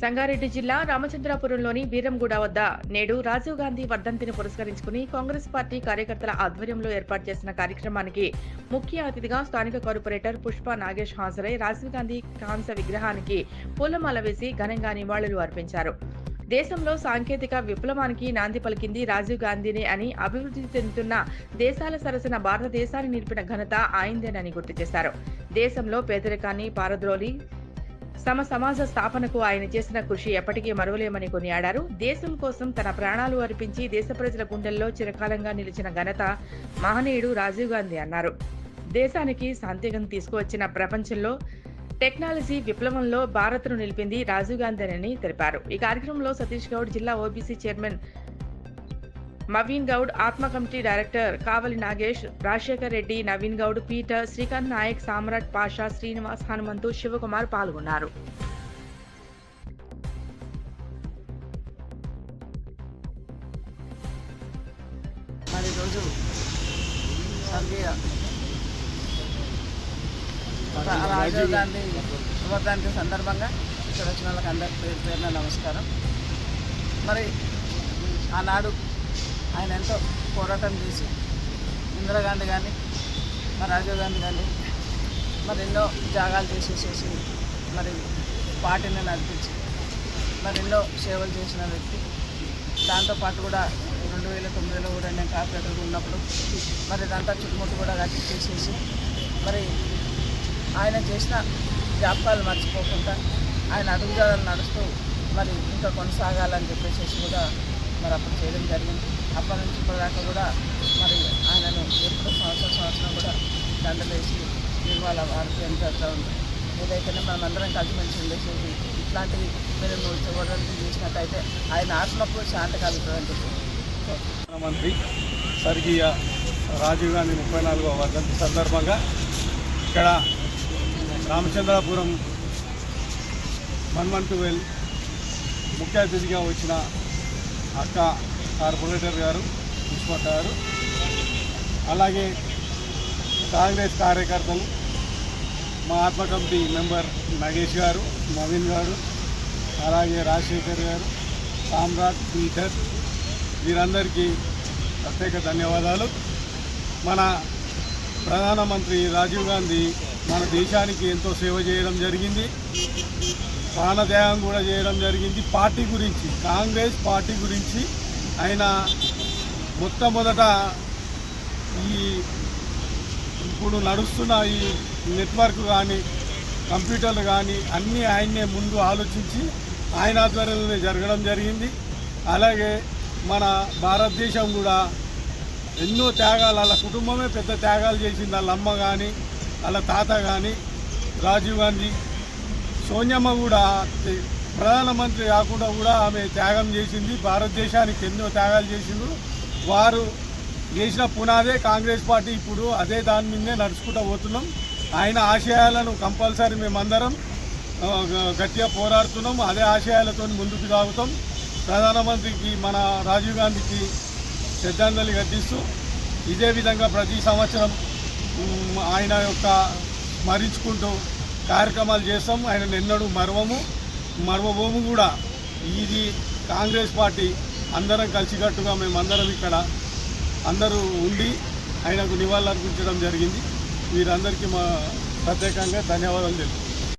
సంగారెడ్డి జిల్లా రామచంద్రాపురంలోని వీరంగూడ వద్ద నేడు రాజీవ్ గాంధీ వర్ధంతిని పురస్కరించుకుని కాంగ్రెస్ పార్టీ కార్యకర్తల ఆధ్వర్యంలో ఏర్పాటు చేసిన కార్యక్రమానికి ముఖ్య అతిథిగా స్థానిక కార్పొరేటర్ పుష్ప నాగేష్ హాజరై రాజీవ్ గాంధీ కాంస విగ్రహానికి పూలమాల వేసి ఘనంగా నివాళులు అర్పించారు. దేశంలో సాంకేతిక విప్లవానికి నాంది పలికింది రాజీవ్ గాంధీనే అని అభివృద్ధి చెందుతున్న దేశాల సరసన భారతదేశాన్ని నిలిపిన ఘనత ఆయిందేనని గుర్తు చేశారు. దేశంలో పేదరికాన్ని పారద్రోలి తమ సమాజ స్థాపనకు ఆయన చేసిన కృషి ఎప్పటికీ మరువలేమని కొనియాడారు దేశం కోసం తన ప్రాణాలు అర్పించి దేశ ప్రజల గుండెల్లో చిరకాలంగా నిలిచిన ఘనత మహనీయుడు రాజీవ్ గాంధీ అన్నారు. దేశానికి శాంతిగం తీసుకువచ్చిన ప్రపంచంలో టెక్నాలజీ విప్లవంలో భారత్ను నిలిపింది రాజీవ్ గాంధీ అని తెలిపారు. ఈ కార్యక్రమంలో సతీష్ గౌడ్ జిల్లా ఓబీసీ చైర్మన్ మవీన్ గౌడ్ ఆత్మ committee director Kavali Nagesh Rajasekhar Reddy Naveen Goud Peter Srikanth Nayak Samrat Pasha Srinivas Hanumanthu Sivakumar పాల్గొన్నారు. రాజీవ్ గాంధీ వర్ధంతి సందర్భంగా ఇక్కడ వచ్చిన వాళ్ళకి అందరికి పేరు పేరున నమస్కారం. మరి ఆనాడు ఆయన ఎంతో పోరాటం చేసి ఇందిరాగాంధీ కానీ మరి రాజీవ్ గాంధీ కానీ మరి ఎన్నో త్యాగాలు చేసేసేసి మరి పార్టీని నడిపించి మరి ఎన్నో సేవలు చేసిన వ్యక్తి. దాంతోపాటు కూడా రెండు వేల తొమ్మిదిలో కూడా నేను కార్పొరేటర్గా ఉన్నప్పుడు మరి ఇదంతా చుట్టుముట్టు కూడా కట్టించేసేసి మరి ఆయన చేసిన జ్ఞాపకాలు మర్చిపోకుండా ఆయన అడుగుజాడలు నడుస్తూ మరి ఇంకా కొనసాగాలని చెప్పేసి కూడా మరి అప్పుడు చేయడం జరిగింది. అప్పటి నుంచి ఇప్పటిదాకా కూడా మరి ఆయనను ఎప్పుడు సంవత్సరం సంవత్సరం కూడా దండలేసి నిర్మాల వారికి ఎంత జరుగుతూ ఉంది. ఏదైతేనే మనం అందరం కలిసిమెలిసి ఉండేసేది ఇట్లాంటివి మీరు చూడడానికి చేసినట్టయితే ఆయన ఆత్మకు శాంతి కలుగుతుందని చెప్పి. స్వర్గీయ రాజీవ్ గాంధీ ముప్పై నాలుగవ వర్ధంతి సందర్భంగా ఇక్కడ రామచంద్రాపురం వన్ వన్ టువెల్ ముఖ్య అతిథిగా వచ్చిన అక్క కార్పొరేటర్ గారు పుష్ప గారు అలాగే కాంగ్రెస్ కార్యకర్తలు మా ఆత్మ కమిటీ మెంబర్ నగేష్ గారు నవీన్ గారు అలాగే రాజశేఖర్ గారు సామ్రాట్ పీటర్ వీరందరికీ ప్రత్యేక ధన్యవాదాలు. మన ప్రధానమంత్రి రాజీవ్ గాంధీ మన దేశానికి ఎంతో సేవ చేయడం జరిగింది. ప్రాణత్యాగం కూడా చేయడం జరిగింది. పార్టీ గురించి కాంగ్రెస్ పార్టీ గురించి ఆయన మొట్టమొదట ఈ ఇప్పుడు నడుస్తున్న ఈ నెట్వర్క్ కానీ కంప్యూటర్లు కానీ అన్నీ ఆయన్నే ముందు ఆలోచించి ఆయన ఆధ్వర్యంలోనే జరగడం జరిగింది. అలాగే మన భారతదేశం కూడా ఎన్నో త్యాగాలు వాళ్ళ కుటుంబమే పెద్ద త్యాగాలు చేసింది. వాళ్ళ అమ్మ కానీ వాళ్ళ తాత కానీ రాజీవ్ గాంధీ సోనియమ్మ కూడా ప్రధానమంత్రి కాకుండా కూడా ఆమె త్యాగం చేసింది. భారతదేశానికి ఎన్నో త్యాగాలు చేసిండ్రు. వారు చేసిన పునాదే కాంగ్రెస్ పార్టీ. ఇప్పుడు అదే దాని మీదే నడుచుకుంటూ పోతున్నాం. ఆయన ఆశయాలను కంపల్సరీ మేమందరం గట్టిగా పోరాడుతున్నాం. అదే ఆశయాలతో ముందుకు సాగుతాం. ప్రధానమంత్రికి మన రాజీవ్ గాంధీకి శ్రద్ధాంజలి ఘటిస్తూ ఇదే విధంగా ప్రతి సంవత్సరం ఆయన యొక్క స్మరించుకుంటూ కార్యక్రమాలు చేస్తాం. ఆయన ఎన్నడూ మర్వము మర్వబోము కూడా ఇది కాంగ్రెస్ పార్టీ అందరం కలిసికట్టుగా మేమందరం ఇక్కడ అందరూ ఉండి ఆయనకు నివాళులర్పించడం జరిగింది. వీరందరికీ మా ప్రత్యేకంగా ధన్యవాదాలు తెలుపు